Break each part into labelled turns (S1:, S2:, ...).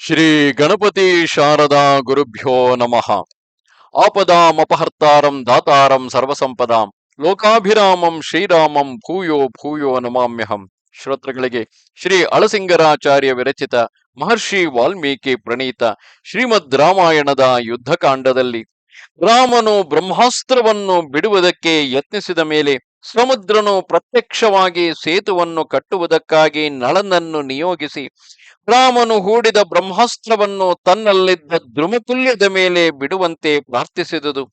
S1: ಶ್ರೀ ಗಣಪತಿ ಶಾರದಾ ಗುರುಭ್ಯೋ ನಮಃ. ಆಪದಾಮಪಹರ್ತಾರಂ ದಾತಾರಂ ಸರ್ವಸಂಪದಾಂ. ಲೋಕಾಭಿರಾಮಂ ಶ್ರೀರಾಮಂ ಭೂಯೋ ಭೂಯೋ ನಮಾಮ್ಯಹಂ. ಶ್ರೋತೃಗಳಿಗೆ ಶ್ರೀ ಅಳಸಿಂಗರಾಚಾರ್ಯ ವಿರಚಿತ ಮಹರ್ಷಿ ವಾಲ್ಮೀಕಿ ಪ್ರಣೀತ ಶ್ರೀಮದ್ ರಾಮಾಯಣದ ಯುದ್ಧಕಾಂಡದಲ್ಲಿ ರಾಮನು ಬ್ರಹ್ಮಾಸ್ತ್ರವನ್ನು ಬಿಡುವುದಕ್ಕೆ ಯತ್ನಿಸಿದ ಮೇಲೆ ಸಮುದ್ರನು ಪ್ರತ್ಯಕ್ಷವಾಗಿ ಸೇತುವನ್ನು ಕಟ್ಟುವುದಕ್ಕಾಗಿ ನಳನನ್ನು ನಿಯೋಗಿಸಿ ರಾಮನು ಹೂಡಿದ ಬ್ರಹ್ಮಾಸ್ತ್ರವನ್ನು ತನ್ನಲ್ಲಿದ್ದ ದ್ರುಮತುಲ್ಯದ ಮೇಲೆ ಬಿಡುವಂತೆ ಪ್ರಾರ್ಥಿಸಿದುದು.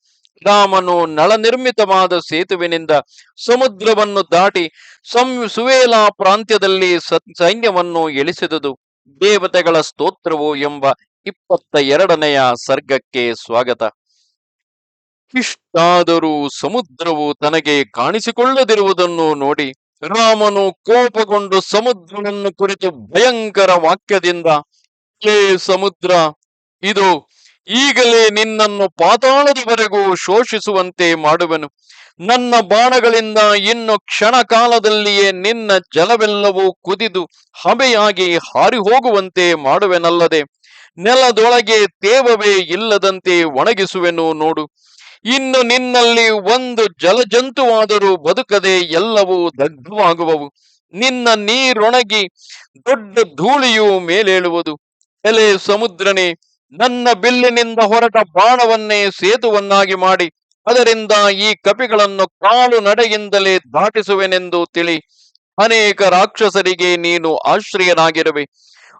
S1: ರಾಮನು ನಳ ನಿರ್ಮಿತವಾದ ಸೇತುವಿನಿಂದ ಸಮುದ್ರವನ್ನು ದಾಟಿ ಸಂ ಸುವೇಲಾ ಪ್ರಾಂತ್ಯದಲ್ಲಿ ಸೈನ್ಯವನ್ನು ಎಳಿಸಿದುದು. ದೇವತೆಗಳ ಸ್ತೋತ್ರವು ಎಂಬ ಇಪ್ಪತ್ತ ಎರಡನೆಯ ಸರ್ಗಕ್ಕೆ ಸ್ವಾಗತ. ಇಷ್ಟಾದರೂ ಸಮುದ್ರವು ತನಗೆ ಕಾಣಿಸಿಕೊಳ್ಳದಿರುವುದನ್ನು ನೋಡಿ ರಾಮನು ಕೋಪಗೊಂಡು ಸಮುದ್ರವನ್ನು ಕುರಿತು ಭಯಂಕರ ವಾಕ್ಯದಿಂದ, ಹೇ ಸಮುದ್ರ, ಇದು ಈಗಲೇ ನಿನ್ನನ್ನು ಪಾತಾಳದವರೆಗೂ ಶೋಷಿಸುವಂತೆ ಮಾಡುವೆನು. ನನ್ನ ಬಾಣಗಳಿಂದ ಇನ್ನು ಕ್ಷಣ ಕಾಲದಲ್ಲಿಯೇ ನಿನ್ನ ಜಲವೆಲ್ಲವೂ ಕುದಿದು ಹಬೆಯಾಗಿ ಹಾರಿ ಹೋಗುವಂತೆ ಮಾಡುವೆನಲ್ಲದೆ, ನೆಲದೊಳಗೆ ತೇವವೇ ಇಲ್ಲದಂತೆ ಒಣಗಿಸುವೆನು ನೋಡು. ಇನ್ನು ನಿನ್ನಲ್ಲಿ ಒಂದು ಜಲಜಂತುವಾದರೂ ಬದುಕದೆ ಎಲ್ಲವೂ ದಗ್ಧವಾಗುವವು. ನಿನ್ನ ನೀರೊಣಗಿ ದೊಡ್ಡ ಧೂಳಿಯು ಮೇಲೇಳುವುದು. ಎಲೆ ಸಮುದ್ರನೇ, ನನ್ನ ಬಿಲ್ಲಿನಿಂದ ಹೊರಟ ಬಾಣವನ್ನೇ ಸೇತುವನ್ನಾಗಿ ಮಾಡಿ, ಅದರಿಂದ ಈ ಕಪಿಗಳನ್ನು ಕಾಲು ನಡೆಯಿಂದಲೇ ದಾಟಿಸುವೆನೆಂದು ತಿಳಿ. ಅನೇಕ ರಾಕ್ಷಸರಿಗೆ ನೀನು ಆಶ್ರಯನಾಗಿರುವೆ.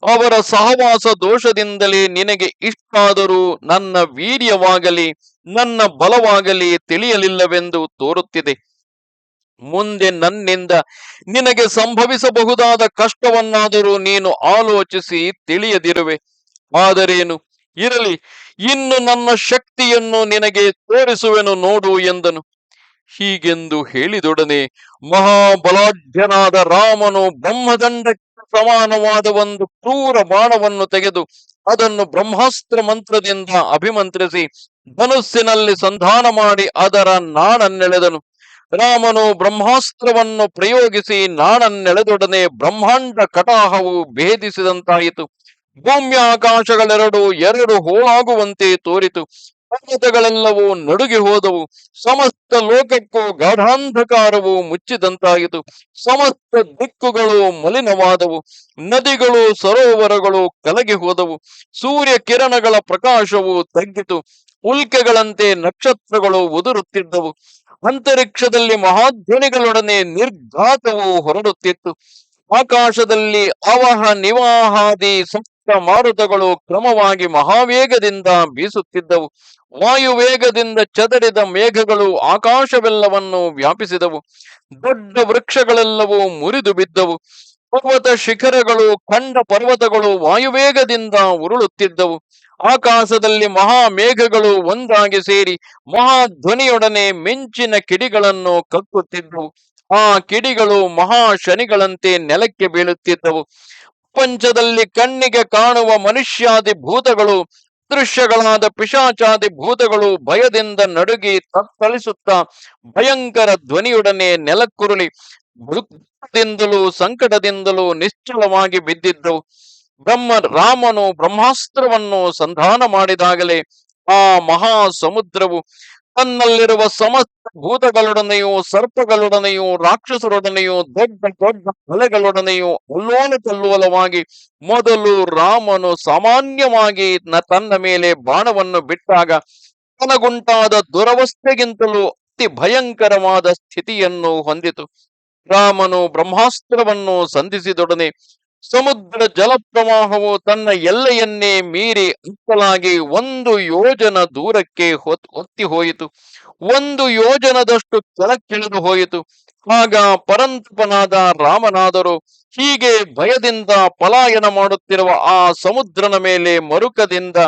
S1: ಅವರ ಸಹವಾಸ ದೋಷದಿಂದಲೇ ನಿನಗೆ ಇಷ್ಟಾದರೂ ನನ್ನ ವೀರ್ಯವಾಗಲಿ. ನನ್ನ ಬಲವಾಗಲಿ ತಿಳಿಯಲಿಲ್ಲವೆಂದು ತೋರುತ್ತಿದೆ. ಮುಂದೆ ನನ್ನಿಂದ ನಿನಗೆ ಸಂಭವಿಸಬಹುದಾದ ಕಷ್ಟವನ್ನಾದರೂ ನೀನು ಆಲೋಚಿಸಿ ತಿಳಿಯದಿರುವೆ. ಆದರೇನು? ಇರಲಿ, ಇನ್ನು ನನ್ನ ಶಕ್ತಿಯನ್ನು ನಿನಗೆ ತೋರಿಸುವೆನು ನೋಡು ಎಂದನು. ಹೀಗೆಂದು ಹೇಳಿದೊಡನೆ ಮಹಾಬಲಾಢ್ಯನಾದ ರಾಮನು ಬ್ರಹ್ಮದಂಡಕ್ಕೆ ಸಮಾನವಾದ ಒಂದು ಕ್ರೂರ ಬಾಣವನ್ನು ತೆಗೆದು ಅದನ್ನು ಬ್ರಹ್ಮಾಸ್ತ್ರ ಮಂತ್ರದಿಂದ ಅಭಿಮಂತ್ರಿಸಿ ಧನುಸ್ಸಿನಲ್ಲಿ ಸಂಧಾನ ಮಾಡಿ ಅದರ ನಾಣನ್ನೆಳೆದನು. ರಾಮನು ಬ್ರಹ್ಮಾಸ್ತ್ರವನ್ನು ಪ್ರಯೋಗಿಸಿ ನಾಣನ್ನೆಳೆದೊಡನೆ ಬ್ರಹ್ಮಾಂಡ ಕಟಾಹವು ಭೇದಿಸಿದಂತಾಯಿತು. ಭೂಮ್ಯಾಕಾಶಗಳೆರಡು ಎರಡು ಹೋಳಾಗುವಂತೆ ತೋರಿತು. ಪರ್ವತಗಳೆಲ್ಲವೂ ನಡುಗಿ ಹೋದವು. ಸಮಸ್ತ ಲೋಕಕ್ಕೂ ಗಾಢಾಂಧಕಾರವು ಮುಚ್ಚಿದಂತಾಯಿತು. ಸಮಸ್ತ ದಿಕ್ಕುಗಳು ಮಲಿನವಾದವು. ನದಿಗಳು ಸರೋವರಗಳು ಕಲಗಿ ಹೋದವು. ಸೂರ್ಯ ಕಿರಣಗಳ ಪ್ರಕಾಶವು ತಗ್ಗಿತು. ಉಲ್ಕೆಗಳಂತೆ ನಕ್ಷತ್ರಗಳು ಉದುರುತ್ತಿದ್ದವು. ಅಂತರಿಕ್ಷದಲ್ಲಿ ಮಹಾಧ್ವನಿಗಳೊಡನೆ ನಿರ್ಘಾತವು ಹೊರಡುತ್ತಿತ್ತು. ಆಕಾಶದಲ್ಲಿ ಅವಹ ನಿವಾಹಾದಿ ಮಾರುತಗಳು ಕ್ರಮವಾಗಿ ಮಹಾವೇಗದಿಂದ ಬೀಸುತ್ತಿದ್ದವು. ವಾಯುವೇಗದಿಂದ ಚದರಿದ ಮೇಘಗಳು ಆಕಾಶವೆಲ್ಲವನ್ನು ವ್ಯಾಪಿಸಿದವು. ದೊಡ್ಡ ವೃಕ್ಷಗಳೆಲ್ಲವೂ ಮುರಿದು ಬಿದ್ದವು. ಪರ್ವತ ಶಿಖರಗಳು, ಖಂಡ ಪರ್ವತಗಳು ವಾಯುವೇಗದಿಂದ ಉರುಳುತ್ತಿದ್ದವು. ಆಕಾಶದಲ್ಲಿ ಮಹಾ ಮೇಘಗಳು ಒಂದಾಗಿ ಸೇರಿ ಮಹಾಧ್ವನಿಯೊಡನೆ ಮಿಂಚಿನ ಕಿಡಿಗಳನ್ನು ಕಕ್ಕುತ್ತಿದ್ದವು. ಆ ಕಿಡಿಗಳು ಮಹಾ ಶನಿಗಳಂತೆ ನೆಲಕ್ಕೆ ಬೀಳುತ್ತಿದ್ದವು. ಪ್ರಪಂಚದಲ್ಲಿ ಕಣ್ಣಿಗೆ ಕಾಣುವ ಮನುಷ್ಯಾದಿ ಭೂತಗಳು, ದೃಶ್ಯಗಳಾದ ಪಿಶಾಚಾದಿ ಭೂತಗಳು ಭಯದಿಂದ ನಡುಗಿ ತತ್ತಳಿಸುತ್ತಾ ಭಯಂಕರ ಧ್ವನಿಯೊಡನೆ ನೆಲಕ್ಕುರುಳಿ ದುಃಖದಿಂದಲೂ ಸಂಕಟದಿಂದಲೂ ನಿಶ್ಚಲವಾಗಿ ಬಿದ್ದಿದ್ದವು ಬ್ರಹ್ಮ ರಾಮನು ಬ್ರಹ್ಮಾಸ್ತ್ರವನ್ನು ಸಂಧಾನ ಮಾಡಿದಾಗಲೇ ಆ ಮಹಾ ಸಮುದ್ರವು ತನ್ನಲ್ಲಿರುವ ಸಮಸ್ತ ಭೂತಗಳೊಡನೆಯೂ, ಸರ್ಪಗಳೊಡನೆಯೂ, ರಾಕ್ಷಸರೊಡನೆಯೂ, ದೊಡ್ಡ ದೊಡ್ಡ ಅಲೆಗಳೊಡನೆಯೂ ಅಲ್ಲೋಲ ತಲ್ಲುವಲವಾಗಿ ಮೊದಲು ರಾಮನು ಸಾಮಾನ್ಯವಾಗಿ ತನ್ನ ಮೇಲೆ ಬಾಣವನ್ನು ಬಿಟ್ಟಾಗ ತನಗುಂಟಾದ ದುರವಸ್ಥೆಗಿಂತಲೂ ಅತಿ ಭಯಂಕರವಾದ ಸ್ಥಿತಿಯನ್ನು ಹೊಂದಿತು. ರಾಮನು ಬ್ರಹ್ಮಾಸ್ತ್ರವನ್ನು ಸಂಧಿಸಿದೊಡನೆ ಸಮುದ್ರ ಜಲಪ್ರವಾಹವು ತನ್ನ ಎಲ್ಲೆಯನ್ನೇ ಮೀರಿ ಅಕ್ಕಲಾಗಿ ಒಂದು ಯೋಜನ ದೂರಕ್ಕೆ ಹೊತ್ ಹೊತ್ತಿ ಹೋಯಿತು. ಒಂದು ಯೋಜನದಷ್ಟು ಕೆಳಕ್ಕಿಳಿದು ಹೋಯಿತು. ಆಗ ಪರಂತಪನಾದ ರಾಮನಾದರು ಹೀಗೆ ಭಯದಿಂದ ಪಲಾಯನ ಮಾಡುತ್ತಿರುವ ಆ ಸಮುದ್ರನ ಮೇಲೆ ಮರುಕದಿಂದ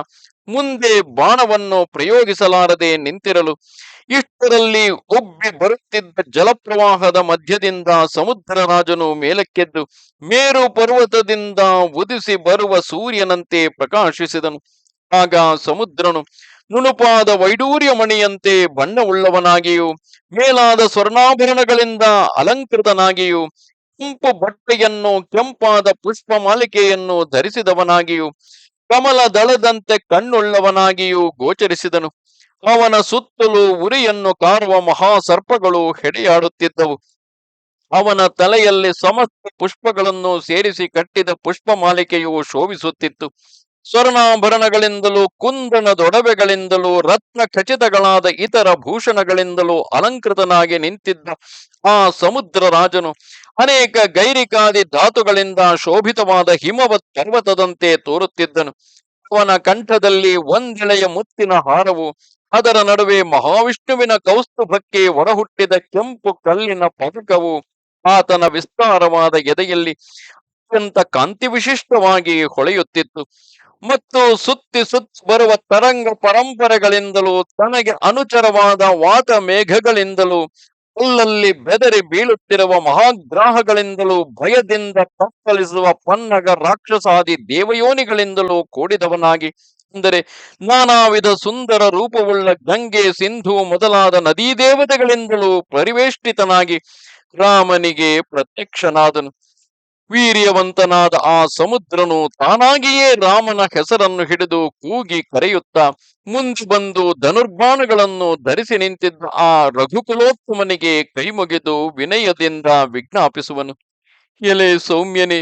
S1: ಮುಂದೆ ಬಾಣವನ್ನು ಪ್ರಯೋಗಿಸಲಾರದೆ ನಿಂತಿರಲು ಇಷ್ಟರಲ್ಲಿ ಉಬ್ಬಿ ಬರುತ್ತಿದ್ದ ಜಲಪ್ರವಾಹದ ಮಧ್ಯದಿಂದ ಸಮುದ್ರ ರಾಜನು ಮೇಲಕ್ಕೆದ್ದು ಮೇರು ಪರ್ವತದಿಂದ ಉದಿಸಿ ಬರುವ ಸೂರ್ಯನಂತೆ ಪ್ರಕಾಶಿಸಿದನು. ಆಗ ಸಮುದ್ರನು, ನುಣುಪಾದ ವೈಡೂರ್ಯ ಮಣಿಯಂತೆ ಬಣ್ಣವುಳ್ಳವನಾಗಿಯೂ, ಮೇಲಾದ ಸ್ವರ್ಣಾಭರಣಗಳಿಂದ ಅಲಂಕೃತನಾಗಿಯೂ, ಕೆಂಪು ಬಟ್ಟೆಯನ್ನು, ಕೆಂಪಾದ ಪುಷ್ಪ ಮಾಲಿಕೆಯನ್ನು ಧರಿಸಿದವನಾಗಿಯೂ, ಕಮಲ ದಳದಂತೆ ಕಣ್ಣುಳ್ಳವನಾಗಿಯೂ ಗೋಚರಿಸಿದನು. ಅವನ ಸುತ್ತಲೂ ಉರಿಯನ್ನು ಕಾರುವ ಮಹಾಸರ್ಪಗಳು ಹೆಡೆಯಾಡುತ್ತಿದ್ದವು. ಅವನ ತಲೆಯಲ್ಲಿ ಸಮಸ್ತ ಪುಷ್ಪಗಳನ್ನು ಸೇರಿಸಿ ಕಟ್ಟಿದ ಪುಷ್ಪ ಮಾಲಿಕೆಯು ಶೋಭಿಸುತ್ತಿತ್ತು. ಸ್ವರ್ಣಾಭರಣಗಳಿಂದಲೂ ಕುಂದಣದೊಡವೆಗಳಿಂದಲೂ ರತ್ನ ಖಚಿತಗಳಾದ ಇತರ ಭೂಷಣಗಳಿಂದಲೂ ಅಲಂಕೃತನಾಗಿ ನಿಂತಿದ್ದ ಆ ಸಮುದ್ರ ರಾಜನು ಅನೇಕ ಗೈರಿಕಾದಿ ಧಾತುಗಳಿಂದ ಶೋಭಿತವಾದ ಹಿಮವತ್ ಪರ್ವತದಂತೆ ತೋರುತ್ತಿದ್ದನು. ಅವನ ಕಂಠದಲ್ಲಿ ಒಂದೆಳೆಯ ಮುತ್ತಿನ ಹಾರವು ಅದರ ನಡುವೆ ಮಹಾವಿಷ್ಣುವಿನ ಕೌಸ್ತುಭಕ್ಕೆ ಹೊರಹುಟ್ಟಿದ ಕೆಂಪು ಕಲ್ಲಿನ ಪದಕವು ಆತನ ವಿಸ್ತಾರವಾದ ಎದೆಯಲ್ಲಿ ಅತ್ಯಂತ ಕಾಂತಿ ವಿಶಿಷ್ಟವಾಗಿ ಹೊಳೆಯುತ್ತಿತ್ತು. ಮತ್ತು ಸುತ್ತಿ ಸುತ್ತಿ ಬರುವ ತರಂಗ ಪರಂಪರೆಗಳಿಂದಲೂ ತನಗೆ ಅನುಚರವಾದ ವಾತ ಮೇಘಗಳಿಂದಲೂ ಅಲ್ಲಲ್ಲಿ ಬೆದರಿ ಬೀಳುತ್ತಿರುವ ಮಹಾಗ್ರಾಹಗಳಿಂದಲೂ ಭಯದಿಂದ ತಪ್ಪಲಿಸುವ ಪನ್ನಗ ರಾಕ್ಷಸಾದಿ ದೇವಯೋನಿಗಳಿಂದಲೂ ಕೂಡಿದವನಾಗಿ ಅಂದರೆ ನಾನಾ ವಿಧ ಸುಂದರ ರೂಪವುಳ್ಳ ಗಂಗೆ ಸಿಂಧು ಮೊದಲಾದ ನದೀ ದೇವತೆಗಳಿಂದಲೂ ಪರಿವೇಷ್ಟಿತನಾಗಿ ರಾಮನಿಗೆ ಪ್ರತ್ಯಕ್ಷನಾದನು. ವೀರ್ಯವಂತನಾದ ಆ ಸಮುದ್ರನು ತಾನಾಗಿಯೇ ರಾಮನ ಹೆಸರನ್ನು ಹಿಡಿದು ಕೂಗಿ ಕರೆಯುತ್ತಾ ಮುಂದೆ ಬಂದು ಧನುರ್ಬಾಣಗಳನ್ನು ಧರಿಸಿ ನಿಂತಿದ್ದ ಆ ರಘುಕುಲೋತ್ತಮನಿಗೆ ಕೈಮುಗಿದು ವಿನಯದಿಂದ ವಿಜ್ಞಾಪಿಸುವನು. ಎಲೆ ಸೌಮ್ಯನೇ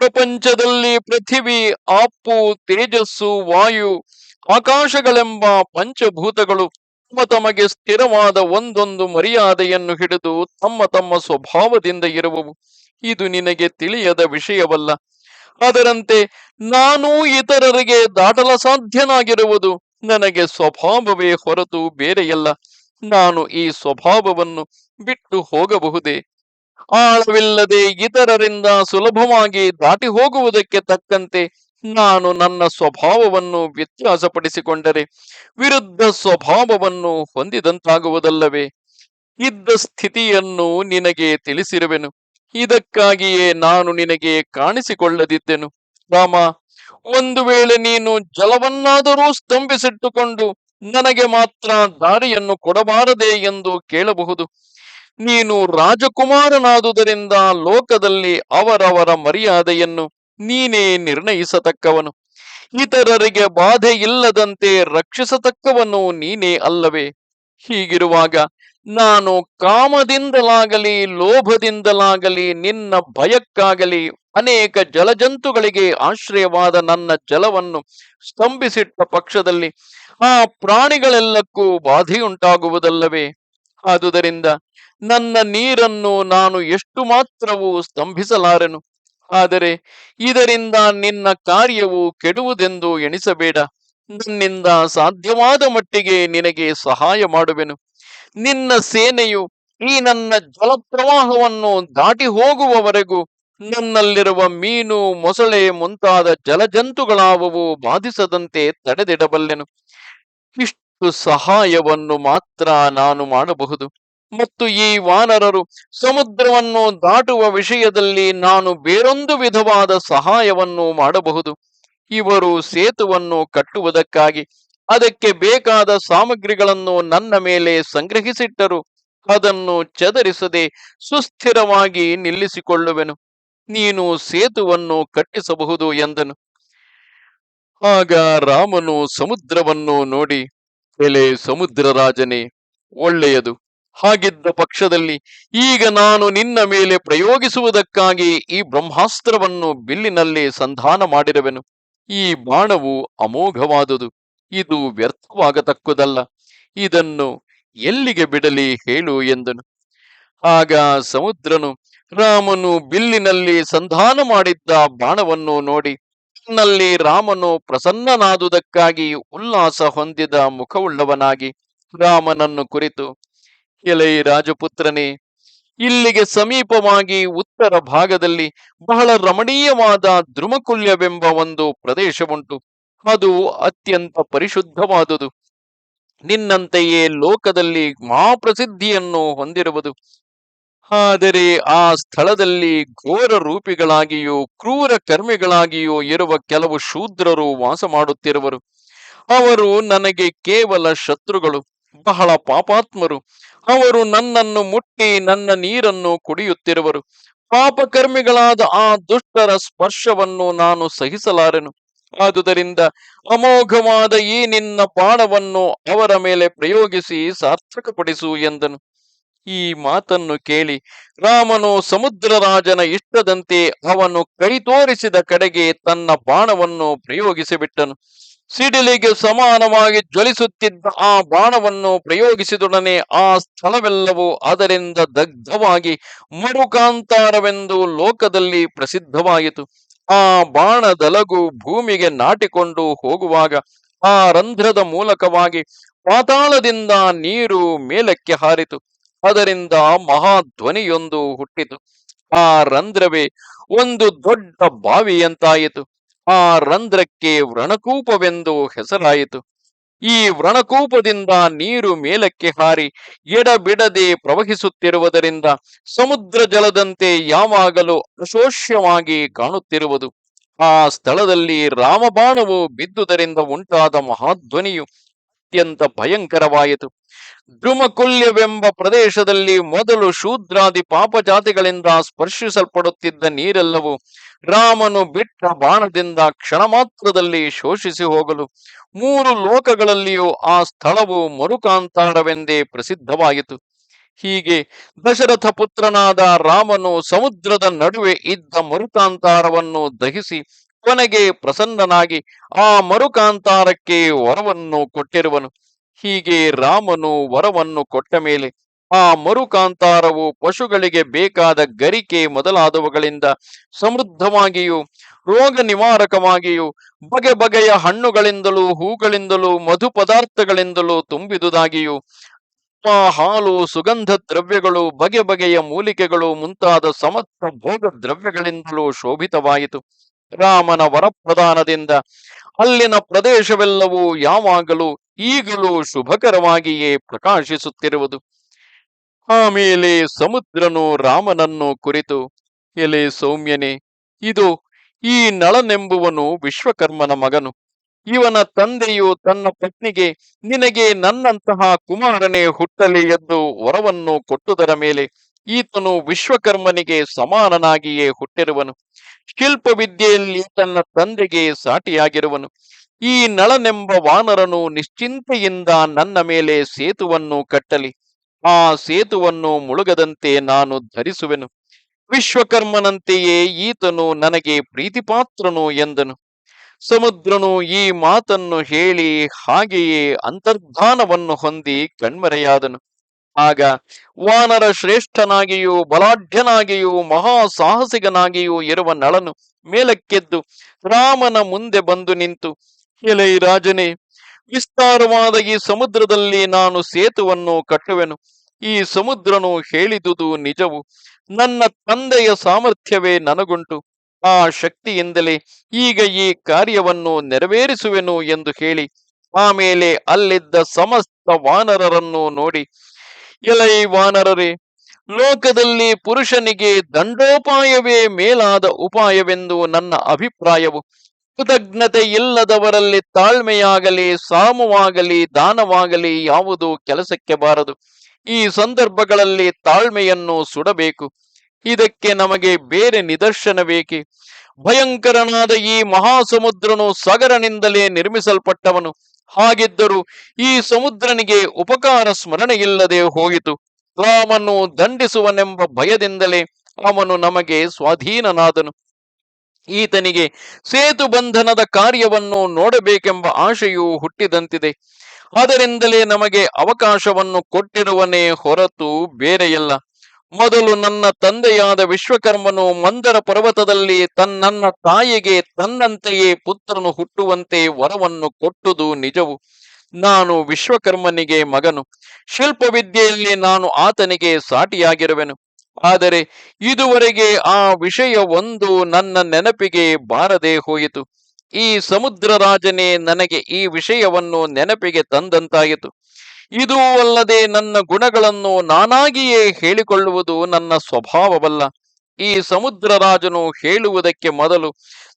S1: ಪ್ರಪಂಚದಲ್ಲಿ ಪೃಥಿವಿ ಆಪ್ಪು ತೇಜಸ್ಸು, ವಾಯು, ಆಕಾಶಗಳೆಂಬ ಪಂಚಭೂತಗಳು ತಮ್ಮ ತಮಗೆ ಸ್ಥಿರವಾದ ಒಂದೊಂದು ಮರ್ಯಾದೆಯನ್ನು ಹಿಡಿದು ತಮ್ಮ ತಮ್ಮ ಸ್ವಭಾವದಿಂದ ಇರುವವು. ಇದು ನಿನಗೆ ತಿಳಿಯದ ವಿಷಯವಲ್ಲ. ಅದರಂತೆ ನಾನು ಇತರರಿಗೆ ದಾಟಲ ಸಾಧ್ಯನಾಗಿರುವುದು ನನಗೆ ಸ್ವಭಾವವೇ ಹೊರತು ಬೇರೆಯಲ್ಲ. ನಾನು ಈ ಸ್ವಭಾವವನ್ನು ಬಿಟ್ಟು ಹೋಗಬಹುದೇ? ಆಳವಿಲ್ಲದೆ ಇತರರಿಂದ ಸುಲಭವಾಗಿ ದಾಟಿ ಹೋಗುವುದಕ್ಕೆ ತಕ್ಕಂತೆ ನಾನು ನನ್ನ ಸ್ವಭಾವವನ್ನು ವ್ಯತ್ಯಾಸಪಡಿಸಿಕೊಂಡರೆ ವಿರುದ್ಧ ಸ್ವಭಾವವನ್ನು ಹೊಂದಿದಂತಾಗುವುದಲ್ಲವೇ? ಇದ್ದ ಸ್ಥಿತಿಯನ್ನು ನಿನಗೆ ತಿಳಿಸಿರುವೆನು. ಇದಕ್ಕಾಗಿಯೇ ನಾನು ನಿನಗೆ ಕಾಣಿಸಿಕೊಳ್ಳದಿದ್ದೆನು. ರಾಮ, ಒಂದು ವೇಳೆ ನೀನು ಜಲವನ್ನಾದರೂ ಸ್ತಂಭಿಸಿಟ್ಟುಕೊಂಡು ನನಗೆ ಮಾತ್ರ ದಾರಿಯನ್ನು ಕೊಡಬಾರದೆ ಎಂದು ಕೇಳಬಹುದು. ನೀನು ರಾಜಕುಮಾರನಾದುದರಿಂದ ಲೋಕದಲ್ಲಿ ಅವರವರ ಮರ್ಯಾದೆಯನ್ನು ನೀನೇ ನಿರ್ಣಯಿಸತಕ್ಕವನು. ಇತರರಿಗೆ ಬಾಧೆ ಇಲ್ಲದಂತೆ ರಕ್ಷಿಸತಕ್ಕವನು ನೀನೇ ಅಲ್ಲವೇ? ಹೀಗಿರುವಾಗ ನಾನು ಕಾಮದಿಂದಲಾಗಲಿ ಲೋಭದಿಂದಲಾಗಲಿ ನಿನ್ನ ಭಯಕ್ಕಾಗಲಿ ಅನೇಕ ಜಲಜಂತುಗಳಿಗೆ ಆಶ್ರಯವಾದ ನನ್ನ ಜಲವನ್ನು ಸ್ತಂಭಿಸಿಟ್ಟ ಪಕ್ಷದಲ್ಲಿ ಆ ಪ್ರಾಣಿಗಳೆಲ್ಲಕ್ಕೂ ಬಾಧೆಯುಂಟಾಗುವುದಲ್ಲವೇ? ಆದುದರಿಂದ ನನ್ನ ನೀರನ್ನು ನಾನು ಎಷ್ಟು ಮಾತ್ರವೂ ಸ್ತಂಭಿಸಲಾರೆನು. ಆದರೆ ಇದರಿಂದ ನಿನ್ನ ಕಾರ್ಯವು ಕೆಡುವುದೆಂದು ಎಣಿಸಬೇಡ. ನನ್ನಿಂದ ಸಾಧ್ಯವಾದ ಮಟ್ಟಿಗೆ ನಿನಗೆ ಸಹಾಯ ಮಾಡುವೆನು. ನಿನ್ನ ಸೇನೆಯು ಈ ನನ್ನ ಜಲಪ್ರವಾಹವನ್ನು ದಾಟಿ ಹೋಗುವವರೆಗೂ ನನ್ನಲ್ಲಿರುವ ಮೀನು, ಮೊಸಳೆ ಮುಂತಾದ ಜಲಜಂತುಗಳಾವವು ಬಾಧಿಸದಂತೆ ತಡೆದಿಡಬಲ್ಲೆನು. ಇಷ್ಟು ಸಹಾಯವನ್ನು ಮಾತ್ರ ನಾನು ಮಾಡಬಹುದು. ಮತ್ತು ಈ ವಾನರರು ಸಮುದ್ರವನ್ನು ದಾಟುವ ವಿಷಯದಲ್ಲಿ ನಾನು ಬೇರೊಂದು ವಿಧವಾದ ಸಹಾಯವನ್ನು ಮಾಡಬಹುದು. ಇವರು ಸೇತುವನ್ನು ಕಟ್ಟುವುದಕ್ಕಾಗಿ ಅದಕ್ಕೆ ಬೇಕಾದ ಸಾಮಗ್ರಿಗಳನ್ನು ನನ್ನ ಮೇಲೆ ಸಂಗ್ರಹಿಸಿಟ್ಟರು. ಅದನ್ನು ಚದರಿಸದೆ ಸುಸ್ಥಿರವಾಗಿ ನಿಲ್ಲಿಸಿಕೊಳ್ಳುವೆನು. ನೀನು ಸೇತುವನ್ನು ಕಟ್ಟಿಸಬಹುದು ಎಂದನು. ಆಗ ರಾಮನು ಸಮುದ್ರವನ್ನು ನೋಡಿ, ಎಲೆ ಸಮುದ್ರ ರಾಜನೇ, ಒಳ್ಳೆಯದು. ಹಾಗಿದ್ದ ಪಕ್ಷದಲ್ಲಿ ಈಗ ನಾನು ನಿನ್ನ ಮೇಲೆ ಪ್ರಯೋಗಿಸುವುದಕ್ಕಾಗಿ ಈ ಬ್ರಹ್ಮಾಸ್ತ್ರವನ್ನು ಬಿಲ್ಲಿನಲ್ಲಿ ಸಂಧಾನ ಮಾಡಿರುವೆನು ಈ ಬಾಣವು ಅಮೋಘವಾದುದು. ಇದು ವ್ಯರ್ಥವಾಗತಕ್ಕುದಲ್ಲ. ಇದನ್ನು ಎಲ್ಲಿಗೆ ಬಿಡಲಿ ಹೇಳು ಎಂದನು. ಆಗ ಸಮುದ್ರನು ರಾಮನು ಬಿಲ್ಲಿನಲ್ಲಿ ಸಂಧಾನ ಮಾಡಿದ್ದ ಬಾಣವನ್ನು ನೋಡಿ ನಲ್ಲಿ ರಾಮನು ಪ್ರಸನ್ನನಾದುದಕ್ಕಾಗಿ ಉಲ್ಲಾಸ ಹೊಂದಿದ ಮುಖವುಳ್ಳವನಾಗಿ ರಾಮನನ್ನು ಕುರಿತು ಎಲೈ ರಾಜಪುತ್ರನೇ, ಇಲ್ಲಿಗೆ ಸಮೀಪವಾಗಿ ಉತ್ತರ ಭಾಗದಲ್ಲಿ ಬಹಳ ರಮಣೀಯವಾದ ದ್ರುಮಕುಲ್ಯವೆಂಬ ಒಂದು ಪ್ರದೇಶವುಂಟು. ಅದು ಅತ್ಯಂತ ಪರಿಶುದ್ಧವಾದುದು. ನಿನ್ನಂತೆಯೇ ಲೋಕದಲ್ಲಿ ಮಹಾಪ್ರಸಿದ್ಧಿಯನ್ನು ಹೊಂದಿರುವುದು. ಆದರೆ ಆ ಸ್ಥಳದಲ್ಲಿ ಘೋರ ರೂಪಿಗಳಾಗಿಯೂ ಕ್ರೂರ ಕರ್ಮಿಗಳಾಗಿಯೂ ಇರುವ ಕೆಲವು ಶೂದ್ರರು ವಾಸ ಮಾಡುತ್ತಿರುವರು ಅವರು ನನಗೆ ಕೇವಲ ಶತ್ರುಗಳು, ಬಹಳ ಪಾಪಾತ್ಮರು. ಅವರು ನನ್ನನ್ನು ಮುಟ್ಟಿ ನನ್ನ ನೀರನ್ನು ಕುಡಿಯುತ್ತಿರುವರು. ಪಾಪಕರ್ಮಿಗಳಾದ ಆ ದುಷ್ಟರ ಸ್ಪರ್ಶವನ್ನು ನಾನು ಸಹಿಸಲಾರೆನು. ಆದುದರಿಂದ ಅಮೋಘವಾದ ಈ ನಿನ್ನ ಬಾಣವನ್ನು ಅವರ ಮೇಲೆ ಪ್ರಯೋಗಿಸಿ ಸಾರ್ಥಕಪಡಿಸು ಎಂದನು. ಈ ಮಾತನ್ನು ಕೇಳಿ ರಾಮನು ಸಮುದ್ರ ರಾಜನ ಇಷ್ಟದಂತೆ ಅವನು ಕೈ ತೋರಿಸಿದ ಕಡೆಗೆ ತನ್ನ ಬಾಣವನ್ನು ಪ್ರಯೋಗಿಸಿಬಿಟ್ಟನು. ಸಿಡಿಲಿಗೆ ಸಮಾನವಾಗಿ ಜ್ವಲಿಸುತ್ತಿದ್ದ ಆ ಬಾಣವನ್ನು ಪ್ರಯೋಗಿಸಿದೊಡನೆ ಆ ಸ್ಥಳವೆಲ್ಲವೂ ಅದರಿಂದ ದಗ್ಧವಾಗಿ ಮರುಕಾಂತಾರವೆಂದು ಲೋಕದಲ್ಲಿ ಪ್ರಸಿದ್ಧವಾಯಿತು. ಆ ಬಾಣದಲಗು ಭೂಮಿಗೆ ನಾಟಿಕೊಂಡು ಹೋಗುವಾಗ ಆ ರಂಧ್ರದ ಮೂಲಕವಾಗಿ ಪಾತಾಳದಿಂದ ನೀರು ಮೇಲಕ್ಕೆ ಹಾರಿತು. ಅದರಿಂದ ಮಹಾಧ್ವನಿಯೊಂದು ಹುಟ್ಟಿತು. ಆ ರಂಧ್ರವೇ ಒಂದು ದೊಡ್ಡ ಬಾವಿಯಂತಾಯಿತು. ಆ ರಂಧ್ರಕ್ಕೆ ವ್ರಣಕೂಪವೆಂದು ಹೆಸರಾಯಿತು. ಈ ವ್ರಣಕೂಪದಿಂದ ನೀರು ಮೇಲಕ್ಕೆ ಹಾರಿ ಎಡಬಿಡದೆ ಪ್ರವಹಿಸುತ್ತಿರುವುದರಿಂದ ಸಮುದ್ರ ಜಲದಂತೆ ಯಾವಾಗಲೂ ಅಶೋಷ್ಯವಾಗಿ ಕಾಣುತ್ತಿರುವುದು. ಆ ಸ್ಥಳದಲ್ಲಿ ರಾಮಬಾಣವು ಬಿದ್ದುದರಿಂದ ಉಂಟಾದ ಮಹಾಧ್ವನಿಯು ಅತ್ಯಂತ ಭಯಂಕರವಾಯಿತು. ಧ್ರುಮಕುಲ್ಯವೆಂಬ ಪ್ರದೇಶದಲ್ಲಿ ಮೊದಲು ಶೂದ್ರಾದಿ ಪಾಪಜಾತಿಗಳಿಂದ ಸ್ಪರ್ಶಿಸಲ್ಪಡುತ್ತಿದ್ದ ನೀರೆಲ್ಲವೂ ರಾಮನು ಬಿಟ್ಟ ಬಾಣದಿಂದ ಕ್ಷಣ ಮಾತ್ರದಲ್ಲಿ ಶೋಷಿಸಿ ಹೋಗಲು ಮೂರು ಲೋಕಗಳಲ್ಲಿಯೂ ಆ ಸ್ಥಳವು ಮರುಕಾಂತಾರವೆಂದೇ ಪ್ರಸಿದ್ಧವಾಯಿತು. ಹೀಗೆ ದಶರಥ ಪುತ್ರನಾದ ರಾಮನು ಸಮುದ್ರದ ನಡುವೆ ಇದ್ದ ಮರುಕಾಂತಾರವನ್ನು ದಹಿಸಿ ಕೊನೆಗೆ ಪ್ರಸನ್ನನಾಗಿ ಆ ಮರುಕಾಂತಾರಕ್ಕೆ ವರವನ್ನು ಕೊಟ್ಟಿರುವನು. ಹೀಗೆ ರಾಮನು ವರವನ್ನು ಕೊಟ್ಟ ಮೇಲೆ ಆ ಮರುಕಾಂತಾರವು ಪಶುಗಳಿಗೆ ಬೇಕಾದ ಗರಿಕೆ ಮೊದಲಾದವುಗಳಿಂದ ಸಮೃದ್ಧವಾಗಿಯೂ ರೋಗ ನಿವಾರಕವಾಗಿಯೂ ಬಗೆ ಬಗೆಯ ಹಣ್ಣುಗಳಿಂದಲೂ, ಹೂಗಳಿಂದಲೂ ಮಧು ಪದಾರ್ಥಗಳಿಂದಲೂ ತುಂಬಿದುದಾಗಿಯೂ ಹಾಲು, ಸುಗಂಧ ದ್ರವ್ಯಗಳು, ಬಗೆ ಬಗೆಯ ಮೂಲಿಕೆಗಳು ಮುಂತಾದ ಸಮಸ್ತ ಭೋಗ ದ್ರವ್ಯಗಳಿಂದಲೂ ಶೋಭಿತವಾಯಿತು. ರಾಮನ ವರಪ್ರದಾನದಿಂದ ಅಲ್ಲಿನ ಪ್ರದೇಶವೆಲ್ಲವೂ ಯಾವಾಗಲೂ ಈಗಲೂ ಶುಭಕರವಾಗಿಯೇ ಪ್ರಕಾಶಿಸುತ್ತಿರುವುದು. ಆಮೇಲೆ ಸಮುದ್ರನು ರಾಮನನ್ನು ಕುರಿತು, ಎಲೆ ಸೌಮ್ಯನೇ, ಇದು ಈ ನಳನೆಂಬುವನು ವಿಶ್ವಕರ್ಮನ ಮಗನು. ಇವನ ತಂದೆಯು ತನ್ನ ಪತ್ನಿಗೆ, ನಿನಗೆ ನನ್ನಂತಹ ಕುಮಾರನೇ ಹುಟ್ಟಲಿ ಎಂದು ವರವನ್ನು ಕೊಟ್ಟುದರ ಮೇಲೆ ಈತನು ವಿಶ್ವಕರ್ಮನಿಗೆ ಸಮಾನನಾಗಿಯೇ ಹುಟ್ಟಿರುವನು. ಶಿಲ್ಪ ವಿದ್ಯೆಯಲ್ಲಿ ತನ್ನ ತಂದೆಗೆ ಸಾಟಿಯಾಗಿರುವನು. ಈ ನಳನೆಂಬ ವಾನರನು ನಿಶ್ಚಿಂತೆಯಿಂದ ನನ್ನ ಮೇಲೆ ಸೇತುವನ್ನು ಕಟ್ಟಲಿ. ಆ ಸೇತುವನ್ನು ಮುಳುಗದಂತೆ ನಾನು ಧರಿಸುವೆನು. ವಿಶ್ವಕರ್ಮನಂತೆಯೇ ಈತನು ನನಗೆ ಪ್ರೀತಿಪಾತ್ರನು ಎಂದನು. ಸಮುದ್ರನು ಈ ಮಾತನ್ನು ಹೇಳಿ ಹಾಗೆಯೇ ಅಂತರ್ಧಾನವನ್ನು ಹೊಂದಿ ಕಣ್ಮರೆಯಾದನು. ಆಗ ವಾನರ ಶ್ರೇಷ್ಠನಾಗಿಯೂ ಬಲಾಢ್ಯನಾಗಿಯೂ ಮಹಾ ಸಾಹಸಿಗನಾಗಿಯೂ ಇರುವ ನಳನು ಮೇಲಕ್ಕೆದ್ದು ರಾಮನ ಮುಂದೆ ಬಂದು ನಿಂತು, ಎಲೈ ರಾಜನೇ, ವಿಸ್ತಾರವಾದ ಈ ಸಮುದ್ರದಲ್ಲಿ ನಾನು ಸೇತುವನ್ನು ಕಟ್ಟುವೆನು. ಈ ಸಮುದ್ರನು ಹೇಳಿದುದು ನಿಜವು. ನನ್ನ ತಂದೆಯ ಸಾಮರ್ಥ್ಯವೇ ನನಗುಂಟು. ಆ ಶಕ್ತಿಯಿಂದಲೇ ಈಗ ಈ ಕಾರ್ಯವನ್ನು ನೆರವೇರಿಸುವೆನು ಎಂದು ಹೇಳಿ ಆಮೇಲೆ ಅಲ್ಲಿದ್ದ ಸಮಸ್ತ ವಾನರರನ್ನು ನೋಡಿ ಎಲೈ ವಾನರರೇ, ಲೋಕದಲ್ಲಿ ಪುರುಷನಿಗೆ ದಂಡೋಪಾಯವೇ ಮೇಲಾದ ಉಪಾಯವೆಂದು ನನ್ನ ಅಭಿಪ್ರಾಯವು. ಕೃತಜ್ಞತೆ ಇಲ್ಲದವರಲ್ಲಿ ತಾಳ್ಮೆಯಾಗಲಿ, ಸಾಮುವಾಗಲಿ, ದಾನವಾಗಲಿ ಯಾವುದು ಕೆಲಸಕ್ಕೆ ಬಾರದು. ಈ ಸಂದರ್ಭಗಳಲ್ಲಿ ತಾಳ್ಮೆಯನ್ನು ಸುಡಬೇಕು. ಇದಕ್ಕೆ ನಮಗೆ ಬೇರೆ ನಿದರ್ಶನ ಬೇಕೆ ಭಯಂಕರನಾದ ಈ ಮಹಾಸಮುದ್ರನು ಸಗರನಿಂದಲೇ ನಿರ್ಮಿಸಲ್ಪಟ್ಟವನು. ಹಾಗಿದ್ದರೂ ಈ ಸಮುದ್ರನಿಗೆ ಉಪಕಾರ ಸ್ಮರಣೆ ಇಲ್ಲದೆ ಹೋಯಿತು ರಾಮನು ದಂಡಿಸುವನೆಂಬ ಭಯದಿಂದಲೇ ಅವನು ನಮಗೆ ಸ್ವಾಧೀನನಾದನು. ಈತನಿಗೆ ಸೇತು ಬಂಧನದ ಕಾರ್ಯವನ್ನು ನೋಡಬೇಕೆಂಬ ಆಶೆಯು ಹುಟ್ಟಿದಂತಿದೆ. ಅದರಿಂದಲೇ ನಮಗೆ ಅವಕಾಶವನ್ನು ಕೊಟ್ಟಿರುವನೇ ಹೊರತು ಬೇರೆಯಲ್ಲ. ಮೊದಲು ನನ್ನ ತಂದೆಯಾದ ವಿಶ್ವಕರ್ಮನು ಮಂದರ ಪರ್ವತದಲ್ಲಿ ತನ್ನ ತಾಯಿಗೆ ತನ್ನಂತೆಯೇ ಪುತ್ರನು ಹುಟ್ಟುವಂತೆ ವರವನ್ನು ಕೊಟ್ಟುದು ನಿಜವು. ನಾನು ವಿಶ್ವಕರ್ಮನಿಗೆ ಮಗನು. ಶಿಲ್ಪ ವಿದ್ಯೆಯಲ್ಲಿ ನಾನು ಆತನಿಗೆ ಸಾಟಿಯಾಗಿರುವೆನು. ಆದರೆ ಇದುವರೆಗೆ ಆ ವಿಷಯ ಒಂದು ನನ್ನ ನೆನಪಿಗೆ ಬಾರದೆ ಹೋಯಿತು. ಈ ಸಮುದ್ರ ರಾಜನೇ ನನಗೆ ಈ ವಿಷಯವನ್ನು ನೆನಪಿಗೆ ತಂದಂತಾಯಿತು. ಇದೂ ಅಲ್ಲದೆ ನನ್ನ ಗುಣಗಳನ್ನು ನಾನಾಗಿಯೇ ಹೇಳಿಕೊಳ್ಳುವುದು ನನ್ನ ಸ್ವಭಾವವಲ್ಲ. ಈ ಸಮುದ್ರ ರಾಜನು ಹೇಳುವುದಕ್ಕೆ ಮೊದಲು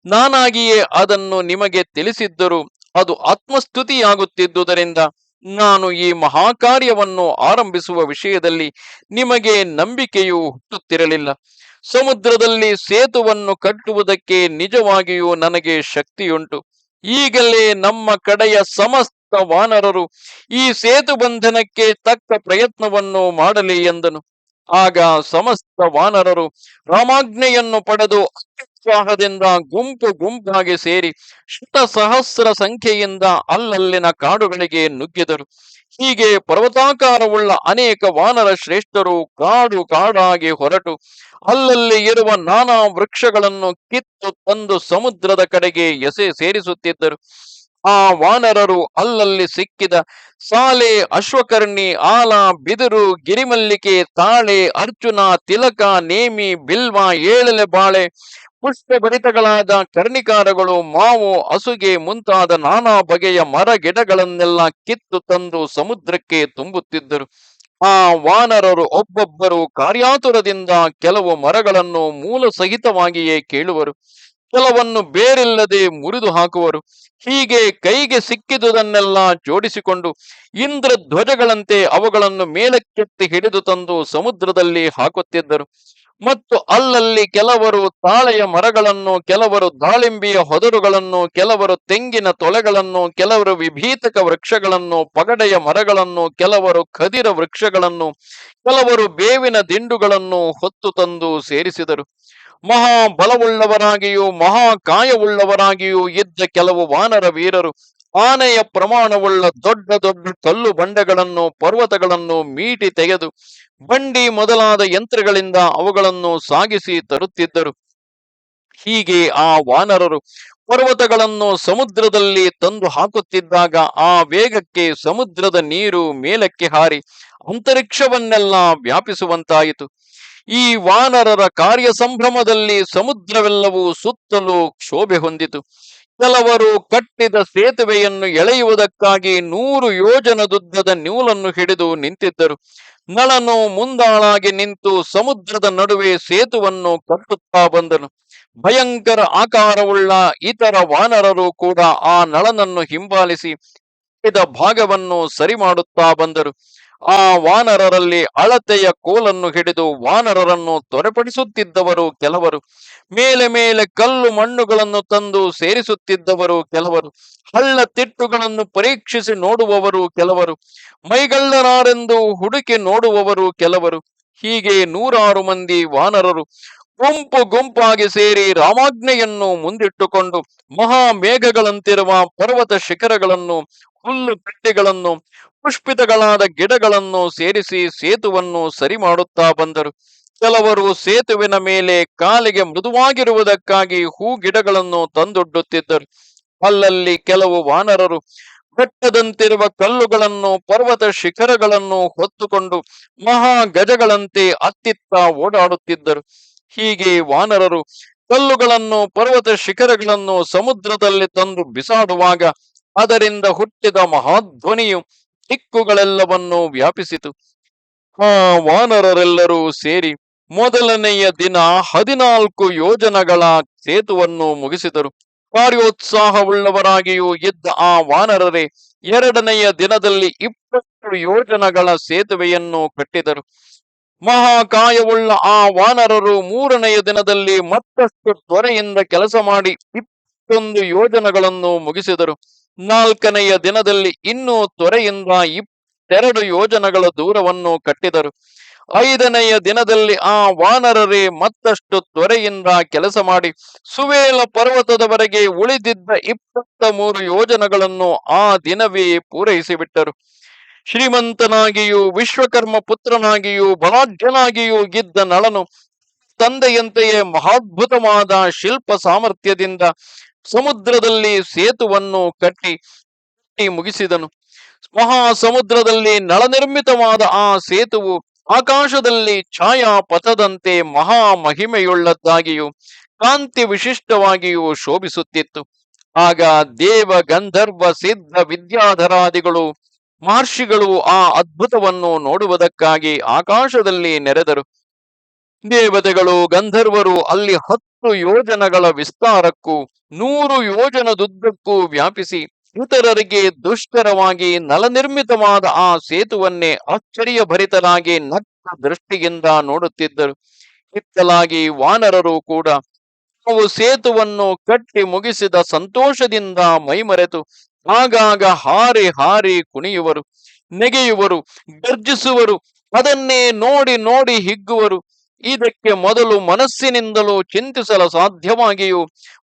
S1: ನಾನಾಗಿಯೇ ಅದನ್ನು ನಿಮಗೆ ತಿಳಿಸಿದ್ದರು. ಅದು ಆತ್ಮಸ್ತುತಿಯಾಗುತ್ತಿದ್ದುದರಿಂದ ನಾನು ಈ ಮಹಾಕಾರ್ಯವನ್ನು ಆರಂಭಿಸುವ ವಿಷಯದಲ್ಲಿ ನಿಮಗೆ ನಂಬಿಕೆಯು ಹುಟ್ಟುತ್ತಿರಲಿಲ್ಲ. ಸಮುದ್ರದಲ್ಲಿ ಸೇತುವನ್ನು ಕಟ್ಟುವುದಕ್ಕೆ ನಿಜವಾಗಿಯೂ ನನಗೆ ಶಕ್ತಿಯುಂಟು. ಈಗಲೇ ನಮ್ಮ ಕಡೆಯ ಸಮಸ್ತ ವಾನರರು ಈ ಸೇತು ಬಂಧನಕ್ಕೆ ತಕ್ಕ ಪ್ರಯತ್ನವನ್ನು ಮಾಡಲಿ ಎಂದನು. ಆಗ ಸಮಸ್ತ ವಾನರರು ರಾಮಾಜ್ಞೆಯನ್ನು ಪಡೆದು ಉತ್ಸಾಹದಿಂದ ಗುಂಪು ಗುಂಪಾಗಿ ಸೇರಿ ಶತ ಸಹಸ್ರ ಸಂಖ್ಯೆಯಿಂದ ಅಲ್ಲಲ್ಲಿನ ಕಾಡುಗಳಿಗೆ ನುಗ್ಗಿದರು. ಹೀಗೆ ಪರ್ವತಾಕಾರವುಳ್ಳ ಅನೇಕ ವಾನರ ಶ್ರೇಷ್ಠರು ಕಾಡು ಕಾಡಾಗಿ ಹೊರಟು. ಅಲ್ಲಲ್ಲಿ ಇರುವ ನಾನಾ ವೃಕ್ಷಗಳನ್ನು ಕಿತ್ತು ತಂದು ಸಮುದ್ರದ ಕಡೆಗೆ ಎಸೆ ಸೇರಿಸುತ್ತಿದ್ದರು. ಆ ವಾನರರು ಅಲ್ಲಲ್ಲಿ ಸಿಕ್ಕಿದ ಸಾಲೆ, ಅಶ್ವಕರ್ಣಿ, ಆಲ, ಬಿದಿರು, ಗಿರಿಮಲ್ಲಿಕೆ, ತಾಳೆ, ಅರ್ಜುನ, ತಿಲಕ, ನೇಮಿ, ಬಿಲ್ವ, ಏಳಲೆ ಬಾಳೆ, ಪುಷ್ಪಭರಿತಗಳಾದ ಕರ್ಣಿಕಾರಗಳು, ಮಾವು, ಹಸುಗೆ ಮುಂತಾದ ನಾನಾ ಬಗೆಯ ಮರ ಗಿಡಗಳನ್ನೆಲ್ಲ ಕಿತ್ತು ತಂದು ಸಮುದ್ರಕ್ಕೆ ತುಂಬುತ್ತಿದ್ದರು. ಆ ವಾನರರು ಒಬ್ಬೊಬ್ಬರು ಕಾರ್ಯಾತುರದಿಂದ ಕೆಲವು ಮರಗಳನ್ನು ಮೂಲ ಸಹಿತವಾಗಿಯೇ ಕೇಳುವರು. ಕೆಲವನ್ನು ಬೇರಿಲ್ಲದೆ ಮುರಿದು ಹಾಕುವರು. ಹೀಗೆ ಕೈಗೆ ಸಿಕ್ಕಿದುದನ್ನೆಲ್ಲ ಜೋಡಿಸಿಕೊಂಡು ಇಂದ್ರ ಧ್ವಜಗಳಂತೆ ಅವುಗಳನ್ನು ಮೇಲಕ್ಕೆತ್ತಿ ಹಿಡಿದು ತಂದು ಸಮುದ್ರದಲ್ಲಿ ಹಾಕುತ್ತಿದ್ದರು. ಮತ್ತು ಅಲ್ಲಲ್ಲಿ ಕೆಲವರು ತಾಳೆಯ ಮರಗಳನ್ನು, ಕೆಲವರು ದಾಳಿಂಬಿಯ ಹೊದರುಗಳನ್ನು, ಕೆಲವರು ತೆಂಗಿನ ತೊಲೆಗಳನ್ನು, ಕೆಲವರು ವಿಭೀತಕ ವೃಕ್ಷಗಳನ್ನು, ಪಗಡೆಯ ಮರಗಳನ್ನು, ಕೆಲವರು ಖದಿರ ವೃಕ್ಷಗಳನ್ನು, ಕೆಲವರು ಬೇವಿನ ದಿಂಡುಗಳನ್ನು ಹೊತ್ತು ತಂದು ಸೇರಿಸಿದರು. ಮಹಾ ಬಲವುಳ್ಳವರಾಗಿಯೂ ಮಹಾ ಕಾಯವುಳ್ಳವರಾಗಿಯೂ ಇದ್ದ ಕೆಲವು ವಾನರ ವೀರರು, ಆನೆಯ ಪ್ರಮಾಣವುಳ್ಳ ದೊಡ್ಡ ದೊಡ್ಡ ಕಲ್ಲು ಬಂಡೆಗಳನ್ನು, ಪರ್ವತಗಳನ್ನು ಮೀಟಿ ತೆಗೆದು, ಬಂಡಿ ಮೊದಲಾದ ಯಂತ್ರಗಳಿಂದ ಅವುಗಳನ್ನು ಸಾಗಿಸಿ ತರುತ್ತಿದ್ದರು. ಹೀಗೆ ಆ ವಾನರರು ಪರ್ವತಗಳನ್ನು ಸಮುದ್ರದಲ್ಲಿ ತಂದು ಹಾಕುತ್ತಿದ್ದಾಗ ಆ ವೇಗಕ್ಕೆ ಸಮುದ್ರದ ನೀರು ಮೇಲಕ್ಕೆ ಹಾರಿ, ಅಂತರಿಕ್ಷವನ್ನೆಲ್ಲ ವ್ಯಾಪಿಸುವಂತಾಯಿತು. ಈ ವಾನರರ ಕಾರ್ಯ ಸಂಭ್ರಮದಲ್ಲಿ ಸಮುದ್ರವೆಲ್ಲವೂ ಸುತ್ತಲೂ ಕ್ಷೋಭೆ ಹೊಂದಿತು. ಕೆಲವರು ಕಟ್ಟಿದ ಸೇತುವೆಯನ್ನು ಎಳೆಯುವುದಕ್ಕಾಗಿ ನೂರು ಯೋಜನದುದ್ದದ ನೂಲನ್ನು ಹಿಡಿದು ನಿಂತಿದ್ದರು. ನಳನು ಮುಂದಾಳಾಗಿ ನಿಂತು ಸಮುದ್ರದ ನಡುವೆ ಸೇತುವನ್ನು ಕಟ್ಟುತ್ತಾ ಬಂದನು. ಭಯಂಕರ ಆಕಾರವುಳ್ಳ ಇತರ ವಾನರರು ಕೂಡ ಆ ನಳನನ್ನು ಹಿಂಬಾಲಿಸಿ ಭಾಗವನ್ನು ಸರಿ ಮಾಡುತ್ತಾ ಬಂದರು. ಆ ವಾನರರಲ್ಲಿ ಅಳತೆಯ ಕೋಲನ್ನು ಹಿಡಿದು ವಾನರರನ್ನು ತೊರೆಪಡಿಸುತ್ತಿದ್ದವರು ಕೆಲವರು. ಮೇಲೆ ಮೇಲೆ ಕಲ್ಲು ಮಣ್ಣುಗಳನ್ನು ತಂದು ಸೇರಿಸುತ್ತಿದ್ದವರು ಕೆಲವರು. ಹಳ್ಳ ತಿಟ್ಟುಗಳನ್ನು ಪರೀಕ್ಷಿಸಿ ನೋಡುವವರು ಕೆಲವರು. ಮೈಗಳ್ಳರಾರೆಂದು ಹುಡುಕಿ ನೋಡುವವರು ಕೆಲವರು. ಹೀಗೆ ನೂರಾರು ಮಂದಿ ವಾನರರು ಗುಂಪು ಗುಂಪಾಗಿ ಸೇರಿ ರಾಮಾಜ್ಞೆಯನ್ನು ಮುಂದಿಟ್ಟುಕೊಂಡು ಮಹಾ ಮೇಘಗಳಂತಿರುವ ಪರ್ವತ ಶಿಖರಗಳನ್ನು ಹುಲ್ಲು ಕಟ್ಟಿಗಳನ್ನು ಪುಷ್ಪಿತಗಳಾದ ಗಿಡಗಳನ್ನು ಸೇರಿಸಿ ಸೇತುವನ್ನು ಸರಿ ಮಾಡುತ್ತಾ ಬಂದರು. ಕೆಲವರು ಸೇತುವಿನ ಮೇಲೆ ಕಾಲಿಗೆ ಮೃದುವಾಗಿರುವುದಕ್ಕಾಗಿ ಹೂ ಗಿಡಗಳನ್ನು ತಂದೊಡ್ಡುತ್ತಿದ್ದರು. ಅಲ್ಲಲ್ಲಿ ಕೆಲವು ವಾನರರು ಬೆಟ್ಟದಂತಿರುವ ಕಲ್ಲುಗಳನ್ನು, ಪರ್ವತ ಶಿಖರಗಳನ್ನು ಹೊತ್ತುಕೊಂಡು ಮಹಾ ಗಜಗಳಂತೆ ಅತ್ತಿತ್ತ ಓಡಾಡುತ್ತಿದ್ದರು. ಹೀಗೆ ವಾನರರು ಕಲ್ಲುಗಳನ್ನು, ಪರ್ವತ ಶಿಖರಗಳನ್ನು ಸಮುದ್ರದಲ್ಲಿ ತಂದು ಬಿಸಾಡುವಾಗ ಅದರಿಂದ ಹುಟ್ಟಿದ ಮಹಾಧ್ವನಿಯು ದಿಕ್ಕುಗಳೆಲ್ಲವನ್ನೂ ವ್ಯಾಪಿಸಿತು. ಆ ವಾನರರೆಲ್ಲರೂ ಸೇರಿ ಮೊದಲನೆಯ ದಿನ ಹದಿನಾಲ್ಕು ಯೋಜನಗಳ ಸೇತುವನ್ನು ಮುಗಿಸಿದರು. ಕಾರ್ಯೋತ್ಸಾಹವುಳ್ಳವರಾಗಿಯೂ ಇದ್ದ ಆ ವಾನರರೇ ಎರಡನೆಯ ದಿನದಲ್ಲಿ ಇಪ್ಪತ್ತು ಯೋಜನಗಳ ಸೇತುವೆಯನ್ನು ಕಟ್ಟಿದರು. ಮಹಾಕಾಯವುಳ್ಳ ಆ ವಾನರರು ಮೂರನೆಯ ದಿನದಲ್ಲಿ ಮತ್ತಷ್ಟು ತ್ವರೆಯಿಂದ ಕೆಲಸ ಮಾಡಿ ಇಪ್ಪತ್ತೊಂದು ಯೋಜನಗಳನ್ನು ಮುಗಿಸಿದರು. ನಾಲ್ಕನೆಯ ದಿನದಲ್ಲಿ ಇನ್ನೂ ತೊರೆಯಿಂದ ಇಪ್ಪತ್ತೆರಡು ಯೋಜನಗಳ ದೂರವನ್ನು ಕಟ್ಟಿದರು. ಐದನೆಯ ದಿನದಲ್ಲಿ ಆ ವಾನರರೇ ಮತ್ತಷ್ಟು ತೊರೆಯಿಂದ ಕೆಲಸ ಮಾಡಿ ಸುವೇಲ ಪರ್ವತದವರೆಗೆ ಉಳಿದಿದ್ದ ಇಪ್ಪತ್ತ ಮೂರು ಯೋಜನಗಳನ್ನು ಆ ದಿನವೇ ಪೂರೈಸಿಬಿಟ್ಟರು. ಶ್ರೀಮಂತನಾಗಿಯೂ ವಿಶ್ವಕರ್ಮ ಪುತ್ರನಾಗಿಯೂ ಬಲಾಢ್ಯನಾಗಿಯೂ ಇದ್ದ ನಳನು ತಂದೆಯಂತೆಯೇ ಮಹಾದ್ಭುತವಾದ ಶಿಲ್ಪ ಸಾಮರ್ಥ್ಯದಿಂದ ಸಮುದ್ರದಲ್ಲಿ ಸೇತುವನ್ನು ಕಟ್ಟಿ ಕಟ್ಟಿ ಮುಗಿಸಿದನು. ಮಹಾ ಸಮುದ್ರದಲ್ಲಿ ನಳನಿರ್ಮಿತವಾದ ಆ ಸೇತುವು ಆಕಾಶದಲ್ಲಿ ಛಾಯಾ ಪಥದಂತೆ ಮಹಾ ಮಹಿಮೆಯುಳ್ಳದ್ದಾಗಿಯೂ ಕಾಂತಿ ವಿಶಿಷ್ಟವಾಗಿಯೂ ಶೋಭಿಸುತ್ತಿತ್ತು. ಆಗ ದೇವ ಗಂಧರ್ವ ಸಿದ್ಧ ವಿದ್ಯಾಧರಾದಿಗಳು, ಮಹರ್ಷಿಗಳು ಆ ಅದ್ಭುತವನ್ನು ನೋಡುವುದಕ್ಕಾಗಿ ಆಕಾಶದಲ್ಲಿ ನೆರೆದರು. ದೇವತೆಗಳು, ಗಂಧರ್ವರು ಅಲ್ಲಿ ಹತ್ತು ಯೋಜನಗಳ ವಿಸ್ತಾರಕ್ಕೂ, ನೂರು ಯೋಜನದುದ್ದಕ್ಕೂ ವ್ಯಾಪಿಸಿ ಇತರರಿಗೆ ದುಷ್ಕರವಾಗಿ ನಲನಿರ್ಮಿತವಾದ ಆ ಸೇತುವನ್ನೇ ಆಶ್ಚರ್ಯಭರಿತರಾಗಿ ನಗ್ನ ದೃಷ್ಟಿಯಿಂದ ನೋಡುತ್ತಿದ್ದರು. ಇತ್ತಲಾಗಿ ವಾನರರು ಕೂಡ ಅವು ಸೇತುವನ್ನು ಕಟ್ಟಿ ಮುಗಿಸಿದ ಸಂತೋಷದಿಂದ ಮೈಮರೆತು, ಆಗಾಗ ಹಾರಿ ಹಾರಿ ಕುಣಿಯುವರು, ನೆಗೆಯುವರು, ಗರ್ಜಿಸುವರು, ಅದನ್ನೇ ನೋಡಿ ನೋಡಿ ಹಿಗ್ಗುವರು ಇದಕ್ಕೆ ಮೊದಲು ಮನಸ್ಸಿನಿಂದಲೂ ಚಿಂತಿಸಲು ಸಾಧ್ಯವಾಗಿಯೂ,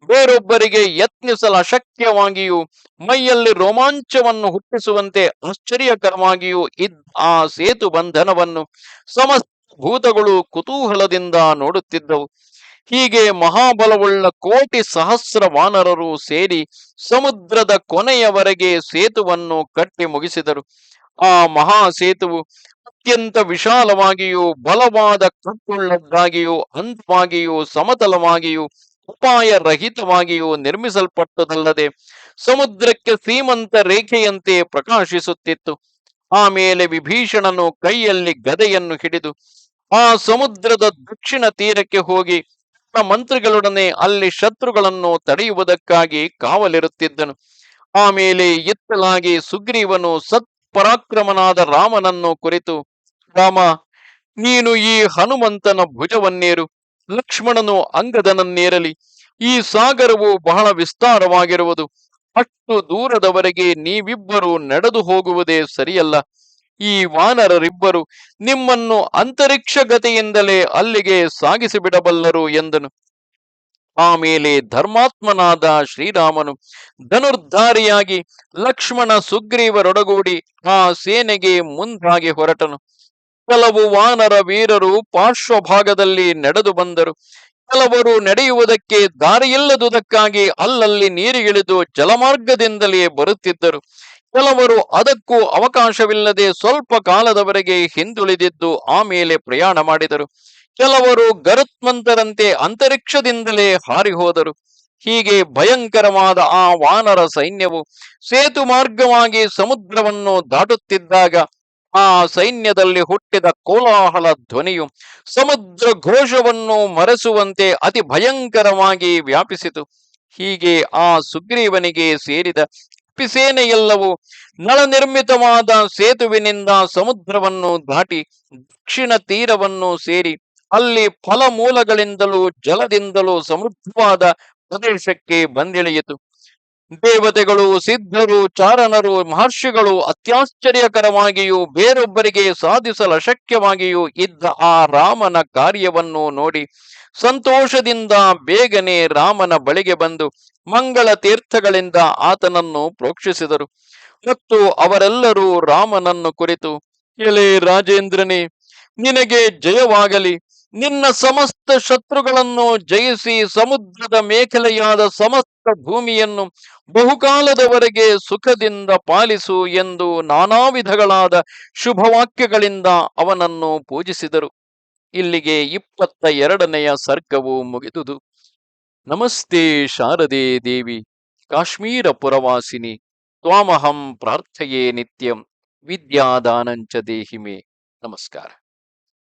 S1: ಬೇರೊಬ್ಬರಿಗೆ ಯತ್ನಿಸಲು ಅಶಕ್ಯವಾಗಿಯೂ, ಮೈಯಲ್ಲಿ ರೋಮಾಂಚವನ್ನು ಹುಟ್ಟಿಸುವಂತೆ ಆಶ್ಚರ್ಯಕರವಾಗಿಯೂ ಇದ್ದ ಆ ಸೇತು ಬಂಧನವನ್ನು ಸಮಸ್ತ ಭೂತಗಳು ಕುತೂಹಲದಿಂದ ನೋಡುತ್ತಿದ್ದವು. ಹೀಗೆ ಮಹಾಬಲವುಳ್ಳ ಕೋಟಿ ಸಹಸ್ರ ವಾನರರು ಸೇರಿ ಸಮುದ್ರದ ಕೊನೆಯವರೆಗೆ ಸೇತುವನ್ನು ಕಟ್ಟಿ ಮುಗಿಸಿದರು. ಆ ಮಹಾ ಸೇತುವು ಅತ್ಯಂತ ವಿಶಾಲವಾಗಿಯೂ, ಬಲವಾದ ಕಟ್ಟುಳ್ಳದ್ದಾಗಿಯೂ ಹಂತವಾಗಿಯೂ, ಸಮತಲವಾಗಿಯೂ ಉಪಾಯ ರಹಿತವಾಗಿಯೂ ನಿರ್ಮಿಸಲ್ಪಟ್ಟದಲ್ಲದೆ ಸಮುದ್ರಕ್ಕೆ ಸೀಮಂತ ರೇಖೆಯಂತೆ ಪ್ರಕಾಶಿಸುತ್ತಿತ್ತು. ಆಮೇಲೆ ವಿಭೀಷಣನು ಕೈಯಲ್ಲಿ ಗದೆಯನ್ನು ಹಿಡಿದು, ಆ ಸಮುದ್ರದ ದಕ್ಷಿಣ ತೀರಕ್ಕೆ ಹೋಗಿ, ತನ್ನ ಮಂತ್ರಿಗಳೊಡನೆ ಅಲ್ಲಿ ಶತ್ರುಗಳನ್ನು ತಡೆಯುವುದಕ್ಕಾಗಿ ಕಾವಲಿರುತ್ತಿದ್ದನು. ಆಮೇಲೆ ಎತ್ತಲಾಗಿ ಸುಗ್ರೀವನು ಸತ್ ಪರಾಕ್ರಮನಾದ ರಾಮನನ್ನು ಕುರಿತು ರಾಮ, ನೀನು ಈ ಹನುಮಂತನ ಭುಜವನ್ನೇರು, ಲಕ್ಷ್ಮಣನು ಅಂಗದನನ್ನೇರಲಿ. ಈ ಸಾಗರವು ಬಹಳ ವಿಸ್ತಾರವಾಗಿರುವುದು. ಅಷ್ಟು ದೂರದವರೆಗೆ ನೀವಿಬ್ಬರು ನಡೆದು ಹೋಗುವುದೇ ಸರಿಯಲ್ಲ. ಈ ವಾನರರಿಬ್ಬರು ನಿಮ್ಮನ್ನು ಅಂತರಿಕ್ಷ ಗತಿಯಿಂದಲೇ ಅಲ್ಲಿಗೆ ಸಾಗಿಸಿಬಿಡಬಲ್ಲರು ಎಂದನು. ಆಮೇಲೆ ಧರ್ಮಾತ್ಮನಾದ ಶ್ರೀರಾಮನು ಧನುರ್ಧಾರಿಯಾಗಿ ಲಕ್ಷ್ಮಣ ಸುಗ್ರೀವರೊಡಗೂಡಿ ಆ ಸೇನೆಗೆ ಮುಂದಾಗಿ ಹೊರಟನು. ಕೆಲವು ವಾನರ ವೀರರು ಪಾರ್ಶ್ವಭಾಗದಲ್ಲಿ ನಡೆದು ಬಂದರು. ಕೆಲವರು ನಡೆಯುವುದಕ್ಕೆ ದಾರಿಯಿಲ್ಲದುದಕ್ಕಾಗಿ ಅಲ್ಲಲ್ಲಿ ನೀರಿಗಿಳಿದು ಜಲಮಾರ್ಗದಿಂದಲೇ ಬರುತ್ತಿದ್ದರು. ಕೆಲವರು ಅದಕ್ಕೂ ಅವಕಾಶವಿಲ್ಲದೆ ಸ್ವಲ್ಪ ಕಾಲದವರೆಗೆ ಹಿಂದುಳಿದಿದ್ದು ಆಮೇಲೆ ಪ್ರಯಾಣ ಮಾಡಿದರು. ಕೆಲವರು ಗರುತ್ಮಂತರಂತೆ ಅಂತರಿಕ್ಷದಿಂದಲೇ ಹಾರಿ ಹೋದರು ಹೀಗೆ ಭಯಂಕರವಾದ ಆ ವಾನರ ಸೈನ್ಯವು ಸೇತು ಮಾರ್ಗವಾಗಿ ಸಮುದ್ರವನ್ನು ದಾಟುತ್ತಿದ್ದಾಗ ಆ ಸೈನ್ಯದಲ್ಲಿ ಹುಟ್ಟಿದ ಕೋಲಾಹಲ ಧ್ವನಿಯು ಸಮುದ್ರ ಘೋಷವನ್ನು ಮರೆಸುವಂತೆ ಅತಿ ಭಯಂಕರವಾಗಿ ವ್ಯಾಪಿಸಿತು. ಹೀಗೆ ಆ ಸುಗ್ರೀವನಿಗೆ ಸೇರಿದ ಪಿಸೇನೆಯೆಲ್ಲವೂ ನಳನಿರ್ಮಿತವಾದ ಸೇತುವಿನಿಂದ ಸಮುದ್ರವನ್ನು ದಾಟಿ ದಕ್ಷಿಣ ತೀರವನ್ನು ಸೇರಿ ಅಲ್ಲಿ ಫಲಮೂಲಗಳಿಂದಲೂ ಜಲದಿಂದಲೂ ಸಮೃದ್ಧವಾದ ಪ್ರದೇಶಕ್ಕೆ ಬಂದಿಳಿಯಿತು. ದೇವತೆಗಳು, ಸಿದ್ಧರು, ಚಾರಣರು, ಮಹರ್ಷಿಗಳು ಅತ್ಯಾಶ್ಚರ್ಯಕರವಾಗಿಯೂ ಬೇರೊಬ್ಬರಿಗೆ ಸಾಧಿಸಲು ಅಶಕ್ಯವಾಗಿಯೂ ಇದ್ದ ಆ ರಾಮನ ಕಾರ್ಯವನ್ನು ನೋಡಿ ಸಂತೋಷದಿಂದ ಬೇಗನೆ ರಾಮನ ಬಳಿಗೆ ಬಂದು ಮಂಗಳ ತೀರ್ಥಗಳಿಂದ ಆತನನ್ನು ಪ್ರೋಕ್ಷಿಸಿದರು. ಮತ್ತು ಅವರೆಲ್ಲರೂ ರಾಮನನ್ನು ಕುರಿತು ಎಲೆ ರಾಜೇಂದ್ರನೇ, ನಿನಗೆ ಜಯವಾಗಲಿ. ನಿನ್ನ ಸಮಸ್ತ ಶತ್ರುಗಳನ್ನು ಜಯಿಸಿ ಸಮುದ್ರದ ಮೇಖಲೆಯಾದ ಸಮಸ್ತ ಭೂಮಿಯನ್ನು ಬಹುಕಾಲದವರೆಗೆ ಸುಖದಿಂದ ಪಾಲಿಸು ಎಂದು ನಾನಾ ವಿಧಗಳಾದ ಶುಭವಾಕ್ಯಗಳಿಂದ ಅವನನ್ನು ಪೂಜಿಸಿದರು. ಇಲ್ಲಿಗೆ ಇಪ್ಪತ್ತ ಎರಡನೆಯ ಸರ್ಗವು ಮುಗಿದುದು. ನಮಸ್ತೆ ಶಾರದೆ ದೇವಿ, ಕಾಶ್ಮೀರ ಪುರವಾಸಿನಿ, ತ್ವಾಮಹಂ ಪ್ರಾರ್ಥಯೇ ನಿತ್ಯಂ, ವಿದ್ಯಾದಾನಂಚ ದೇಹಿಮೆ. ನಮಸ್ಕಾರ.